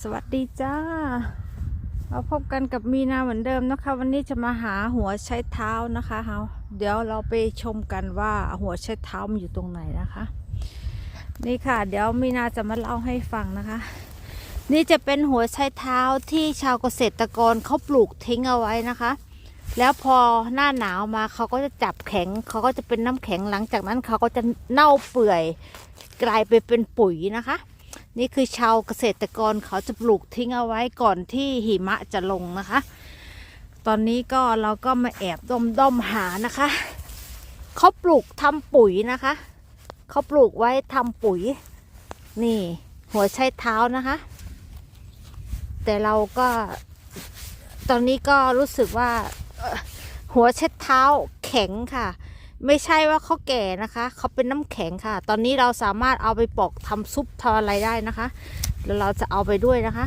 สวัสดีจ้ามาพบกันกับมีนาเหมือนเดิมนะคะ วันนี้จะมาหาหัวใช้เท้านะคะเฮาเดี๋ยวเราไปชมกันว่าหัวใช้เท้ามันอยู่ตรงไหนนะคะ นี่ค่ะ เดี๋ยวมีนาจะมาเล่าให้ฟังนะคะ นี่จะเป็นหัวใช้เท้าที่ชาวเกษตรกรเขาปลูกทิ้งเอาไว้นะคะ แล้วพอหน้าหนาวมาเขาก็จะจับแข็งเขาก็จะเป็นน้ำแข็งหลังจากนั้นเขาก็จะเน่าเปื่อยกลายไปเป็นปุ๋ยนะคะ นี่คือชาวเกษตรกรเขาจะปลูกทิ้งเอาไว้ก่อนที่หิมะจะลงนะคะ ตอนนี้ก็เราก็มาแอบด้อมด้อมหานะคะ เขาปลูกทำปุ๋ยนะคะ เขาปลูกไว้ทำปุ๋ย นี่หัวไชเท้านะคะ แต่เราก็ตอนนี้ก็รู้สึกว่าหัวเช็ดเท้าแข็งค่ะ ไม่ใช่ว่าเขาแก่นะคะเขาเป็นน้ำแข็งค่ะ ตอนนี้เราสามารถเอาไปปอกทำซุปทำอะไรได้นะคะ แล้วเราจะเอาไปด้วยนะคะ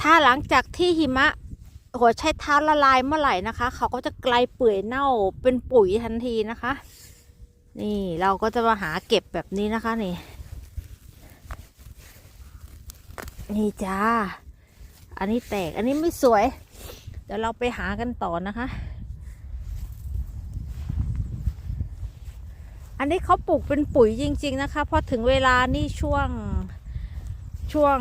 ถ้าหลังจากที่หิมะหัวใช้เท้าละลายเมื่อไหร่นะคะ เขาก็จะกลายเปื่อยเน่าเป็นปุ๋ยทันทีนะคะ นี่เราก็จะมาหาเก็บแบบนี้นะคะนี่ นี่จ้า อันนี้แตกอันนี้ไม่สวย เดี๋ยวเราไปหากันต่อนะคะ อันนี้เขาปลูกเป็นปุ๋ยจริง ๆ นะคะ พอถึงเวลานี่ช่วงช่วง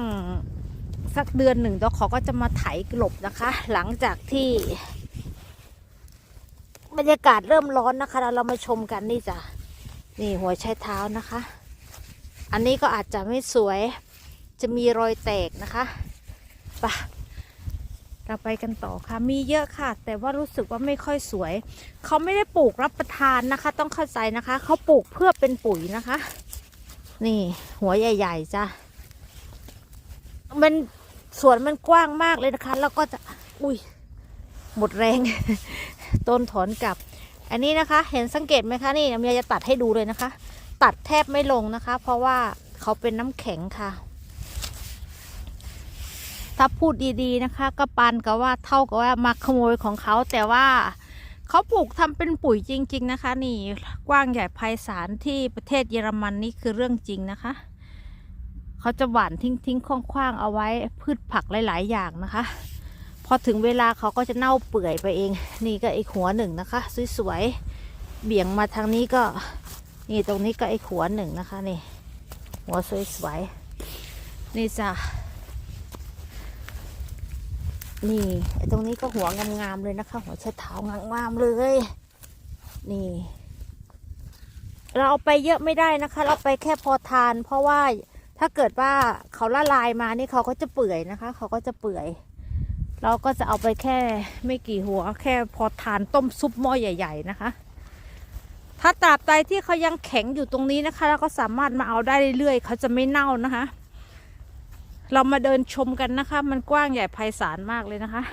สักเดือนหนึ่งแล้วเขาก็จะมาไถกลบนะคะ หลังจากที่ บรรยากาศเริ่มร้อนนะคะแล้วเรามาชมกันนี่จ้ะนี่หัวใช้เท้านะคะ อันนี้ก็อาจจะไม่สวยจะมีรอยแตกนะคะไปะ เราไปกันต่อค่ะ มีเยอะค่ะ แต่ว่ารู้สึกว่าไม่ค่อยสวย เขาไม่ได้ปลูกรับประทานนะคะ ต้องเข้าใจนะคะ เขาปลูกเพื่อเป็นปุ๋ยนะคะ นี่ หัวใหญ่ ๆจ้ะ มันสวนมันกว้างมากเลยนะคะ แล้วก็จะ อุ้ย หมดแรง ต้นถอนกลับ อันนี้นะคะ เห็นสังเกตไหมคะ นี่เมียจะตัดให้ดูเลยนะคะ ตัดแทบไม่ลงนะคะ เพราะว่าเขาเป็นน้ำแข็งค่ะ ถ้าพูดดีๆนะคะ ก็ปันกับว่าเท่ากับว่ามาขโมยของเขาแต่ว่าเขาปลูกทำเป็นปุ๋ยจริง ๆนะคะ นี่กว้างใหญ่ไพศาลที่ประเทศเยอรมันนี่คือเรื่องจริงนะคะ เขาจะหว่านทิ้งๆคว้างๆเอาไว้พืชผักหลาย ๆ อย่างนะคะ พอถึงเวลาเขาก็จะเน่าเปื่อยไปเอง นี่ก็อีกหัวหนึ่งนะคะ สวยๆเบี่ยงมาทางนี้ก็ นี่ตรงนี้ก็อีกหัวหนึ่งนะคะนี่หัวสวยๆนี่จ้ะ นี่ตรงนี้ก็หัวงามๆเลยนะคะ หัวเช็ดเท้างามๆเลย นี่ เราเอาไปเยอะไม่ได้นะคะ เราไปแค่พอทาน เพราะว่าถ้าเกิดว่าเขาละลายมานี่เขาก็จะเปื่อยนะคะ เขาก็จะเปื่อย เราก็จะเอาไปแค่ไม่กี่หัว แค่พอทานต้มซุปหม้อใหญ่ ๆ นะคะ ถ้าตราบใดที่เขายังแข็งอยู่ตรงนี้นะคะ เราก็สามารถมาเอาได้เรื่อยๆเขาจะไม่เน่านะคะ เรามาเดินชมกันนะคะ มันกว้างใหญ่ไพศาลมากเลยนะคะ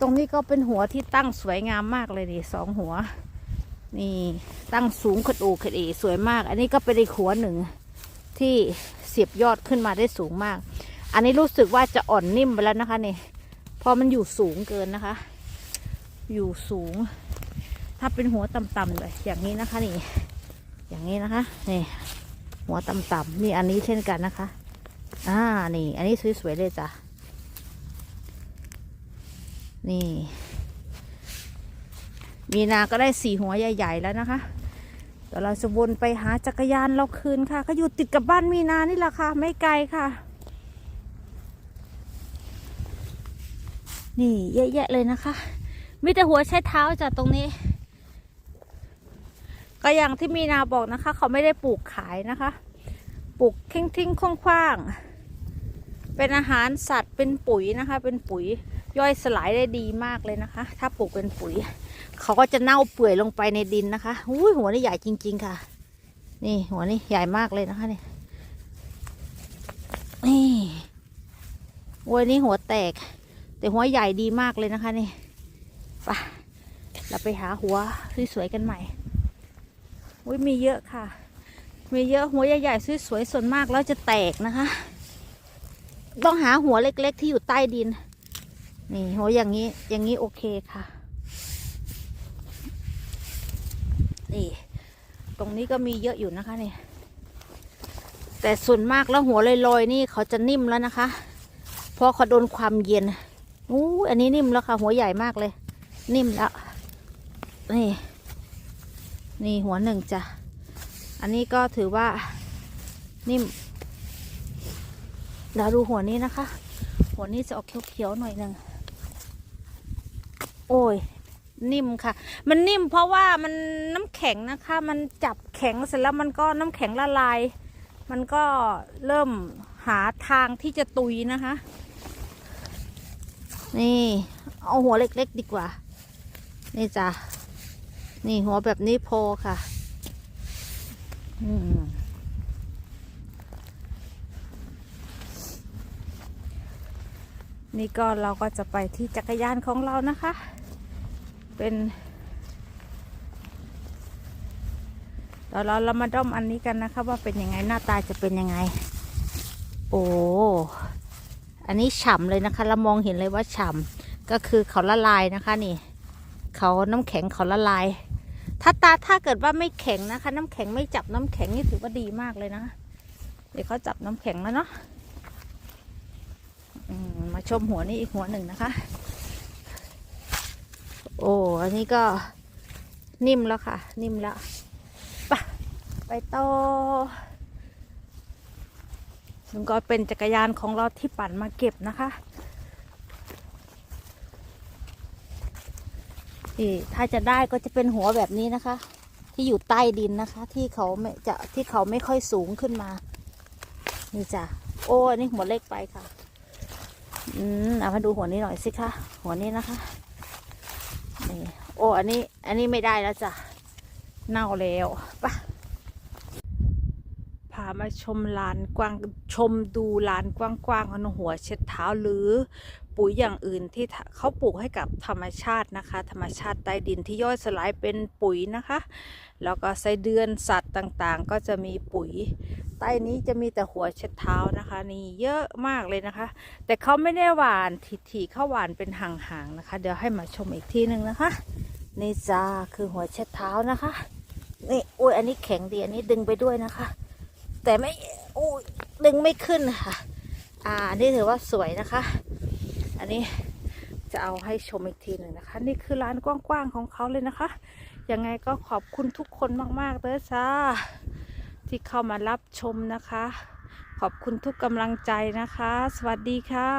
ตรงนี้ก็เป็นหัวที่ตั้งสวยงามมากเลยนี่สองหัว นี่ตั้งสูงขดอูขดเอสวยมาก อันนี้ก็เป็นอีกหัวหนึ่งที่เสียบยอดขึ้นมาได้สูงมาก อันนี้รู้สึกว่าจะอ่อนนิ่มไปแล้วนะคะนี่พราะมันอยู่สูงเกินนะคะ อยู่สูง ถ้าเป็นหัวต่ำๆเลยอย่างนี้นะคะนี่ อย่างนี้นะคะนี่หัวต่ำๆนี่อันนี้เช่นกันนะคะ อ่า นี่ อันนี้สวยๆเลยจ้ะ นี่ มีนาก็ได้สี่หัวใหญ่ ๆ แล้วนะคะเดี๋ยวเราจะวนไปหาจักรยานเราคืนค่ะ ก็อยู่ติดกับบ้านมีนานี่แหละค่ะ ไม่ไกลค่ะ นี่เยอะแยะเลยนะคะ มีแต่หัวใช้เท้าจ้ะตรงนี้ ก็อย่างที่มีนาบอกนะคะ เขาไม่ได้ปลูกขายนะคะ ปลูกทิ้งทิ้งคว้างๆเป็นอาหารสัตว์เป็นปุ๋ยนะคะ เป็นปุ๋ยย่อยสลายได้ดีมากเลยนะคะ ถ้าปลูกเป็นปุ๋ย เขาก็จะเน่าเปื่อยลงไปในดินนะคะอุ้ยหัวนี่ใหญ่จริง ๆ ค่ะ นี่หัวนี่ใหญ่มากเลยนะคะนี่นี่วัวนี้หัวแตก แต่หัวใหญ่ดีมากเลยนะคะนี่ไปเราไปหาหัวสวยๆกันใหม่อุ้ยมีเยอะค่ะ มีเยอะหัวใหญ่ๆสวยๆส่วนมากแล้วจะแตกนะคะ ต้องหาหัวเล็กๆที่อยู่ใต้ดิน นี่หัวอย่างนี้อย่างนี้โอเคค่ะนี่ตรงนี้ก็มีเยอะอยู่นะคะเนี่ยแต่ส่วนมากแล้วหัวลอยๆนี่เขาจะนิ่มแล้วนะคะเพราะเขาโดนความเย็นอู้อันนี้นิ่มแล้วค่ะ หัวใหญ่มากเลย นิ่มแล้วนี่ นี่หัวหนึ่งจ้ะ อันนี้ก็ถือว่านิ่มเดี๋ยวดูหัวนี้นะคะ หัวนี้จะออกเขียวๆหน่อยหนึ่งโอ้ย นิ่มค่ะ มันนิ่มเพราะว่ามันน้ำแข็งนะคะ มันจับแข็งเสร็จแล้วมันก็น้ำแข็งละลาย มันก็เริ่มหาทางที่จะตุยนะคะ นี่ เอาหัวเล็กๆดีกว่า นี่จ้ะ นี่หัวแบบนี้พอค่ะ นี่ก็เราก็จะไปที่จักรยานของเรานะคะ เป็นเดี๋ยวเราเรามาด้อมอันนี้กันนะคะ ว่าเป็นยังไงหน้าตาจะเป็นยังไง โอ้ อันนี้ฉ่ำเลยนะคะ เรามองเห็นเลยว่าฉ่ำก็คือเขาละลายนะคะนี่ เขาน้ำแข็งเขาละลาย ถ้าตาถ้าเกิดว่าไม่แข็งนะคะ น้ำแข็งไม่จับน้ำแข็งนี่ถือว่าดีมากเลยนะ เดี๋ยวเขาจับน้ำแข็งแล้วเนาะอมาชมหัวนี้อีกหัวหนึ่งนะคะ โอ้อันนี้ก็นิ่มแล้วค่ะ นิ่มแล้วไปไปต่อมันก็เป็นจักรยานของเราที่ปั่นมาเก็บนะคะ นี่ถ้าจะได้ก็จะเป็นหัวแบบนี้นะคะ ที่อยู่ใต้ดินนะคะ ที่เขาไม่จะที่เขาไม่ค่อยสูงขึ้นมา นี่จ้ะโอ้นนี่หัวเล็กไปค่ะ อืมเอามาดูหัวนี้หน่อยสิคะหัวนี้นะคะนี่โอ้อันนี้ อันนี้ไม่ได้แล้วจ้ะเน่าแล้วปะพามาชมลานกว้างชมดูลานกว้างๆของหัวเช็ดเท้าหรือ ปุ๋ยอย่างอื่นที่เขาปลูกให้กับธรรมชาตินะคะ ธรรมชาติใต้ดินที่ย่อยสลายเป็นปุ๋ยนะคะ แล้วก็ไส้เดือนสัตว์ต่างๆ ก็จะมีปุ๋ย ใต้นี้จะมีแต่หัวเช็ดเท้านะคะนี่เยอะมากเลยนะคะ แต่เขาไม่ได้หวานถี่ๆเขาหวานเป็นห่างๆนะคะ เดี๋ยวให้มาชมอีกทีหนึ่งนะคะนี่จ้าคือหัวเช็ดเท้านะคะนี่โอ้ยอันนี้แข็งดีอันนี้ดึงไปด้วยนะคะ แต่ไม่โอ้ยดึงไม่ขึ้นค่ะ อ่าอันนี่ถือว่าสวยนะคะ อันนี้จะเอาให้ชมอีกทีหนึ่งนะคะ นี่คือร้านกว้างๆของเขาเลยนะคะ ยังไงก็ขอบคุณทุกคนมากๆเลยจ้าที่เข้ามารับชมนะคะ ขอบคุณทุกกำลังใจนะคะ สวัสดีค่ะ